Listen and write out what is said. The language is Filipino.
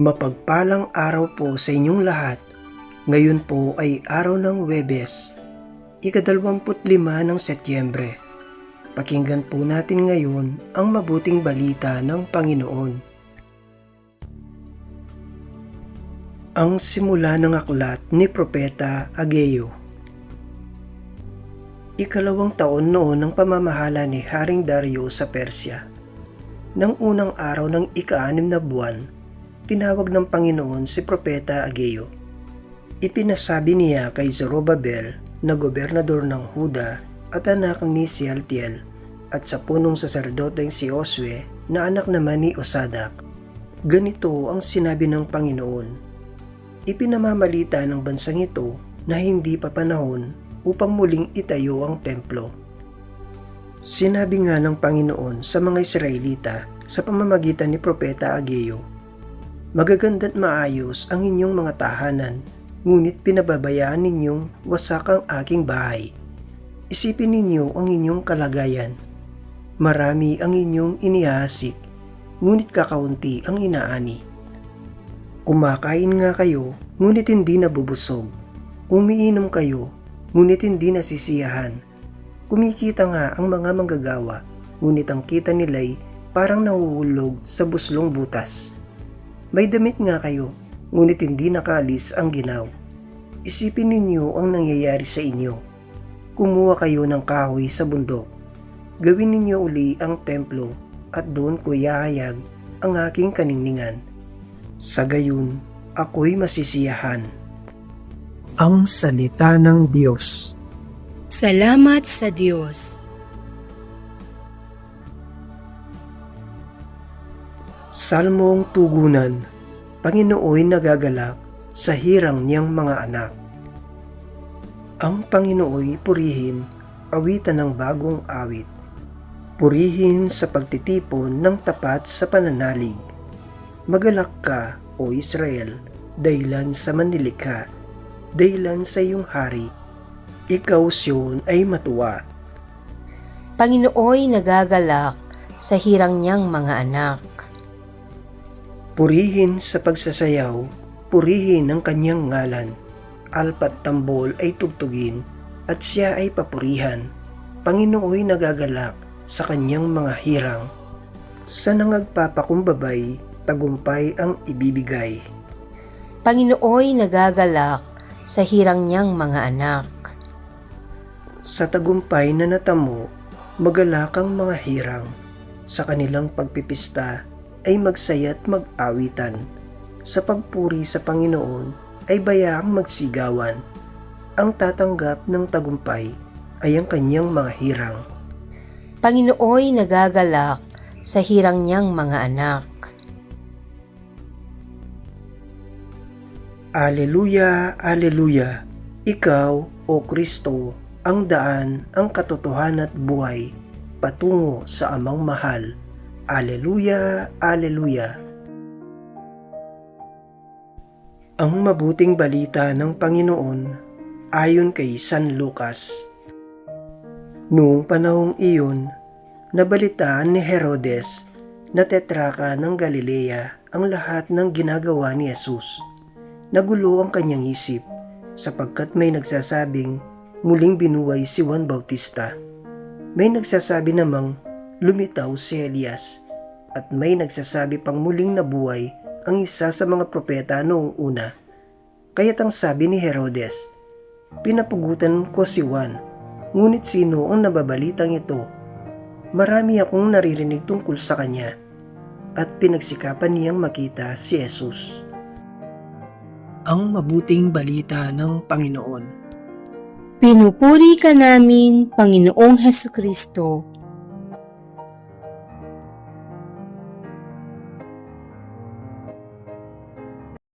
Mapagpalang araw po sa inyong lahat. Ngayon po ay araw ng Webes, ikadalawamput lima ng Setyembre. Pakinggan po natin ngayon ang mabuting balita ng Panginoon. Ang simula ng aklat ni Propeta Ageo Ikalawang taon noon ng pamamahala ni Haring Dario sa Persya. Nang unang araw ng ika-anim na buwan, tinawag ng Panginoon si Propeta Ageo. Ipinasabi niya kay Zorobabel na gobernador ng Huda at anak ni Sialtiel at sa punong saserdoteng si Oswe na anak naman ni Osadak. Ganito ang sinabi ng Panginoon. Ipinamamalita ng bansang ito na hindi pa panahon upang muling itayo ang templo. Sinabi nga ng Panginoon sa mga Israelita sa pamamagitan ni Propeta Ageo, Magaganda't maayos ang inyong mga tahanan, ngunit pinababayaan ninyong wasak ang aking bahay. Isipin ninyo ang inyong kalagayan. Marami ang inyong inihasik, ngunit kakaunti ang inaani. Kumakain nga kayo, ngunit hindi nabubusog. Umiinom kayo, ngunit hindi nasisiyahan. Kumikita nga ang mga manggagawa, ngunit ang kita nila'y parang nahuhulog sa buslong butas. May damit nga kayo, ngunit hindi nakaalis ang ginaw. Isipin ninyo ang nangyayari sa inyo. Kumuha kayo ng kahoy sa bundok. Gawin ninyo uli ang templo at doon ko ihahayag ang aking kaningningan. Sa gayon, ako'y masisiyahan. Ang Salita ng Diyos Salamat sa Diyos. Salmong Tugunan Panginooy nagagalak sa hirang niyang mga anak. Ang Panginooy purihin, awitan ng bagong awit. Purihin sa pagtitipon ng tapat sa pananalig. Magalak ka, O Israel, dahilan sa manlilikha, dahilan sa iyong hari. Ikaw, Sion, ay matuwa. Panginooy nagagalak sa hirang niyang mga anak. Purihin sa pagsasayaw, purihin ang kanyang ngalan. Alpat tambol ay tugtugin at siya ay papurihan. Panginooy nagagalak sa kanyang mga hirang. Sa nangagpapakumbabay, tagumpay ang ibibigay. Panginooy nagagalak sa hirang niyang mga anak. Sa tagumpay na natamo, magalak ang mga hirang. Sa kanilang pagpipista ay magsaya't mag-awitan. Sa pagpuri sa Panginoon ay bayaang magsigawan. Ang tatanggap ng tagumpay ay ang kanyang mga hirang. Panginooy nagagalak sa hirang niyang mga anak. Aleluya, Aleluya! Ikaw, O Kristo, ang daan, ang katotohanan at buhay, patungo sa amang mahal. Aleluya, Aleluya! Ang mabuting balita ng Panginoon ayon kay San Lucas. Noong panahong iyon, nabalitaan ni Herodes na tetraka ng Galilea ang lahat ng ginagawa ni Jesus. Nagulo ang kanyang isip sapagkat may nagsasabing muling binuhay si Juan Bautista. May nagsasabi namang lumitaw si Elias at may nagsasabi pang muling nabuhay ang isa sa mga propeta noong una. Kaya't ang sabi ni Herodes, Pinapugutan ko si Juan, ngunit sino ang nababalitang ito? Marami akong naririnig tungkol sa kanya at pinagsikapan niyang makita si Jesus. Ang mabuting balita ng Panginoon Pinupuri ka namin, Panginoong Heso Kristo.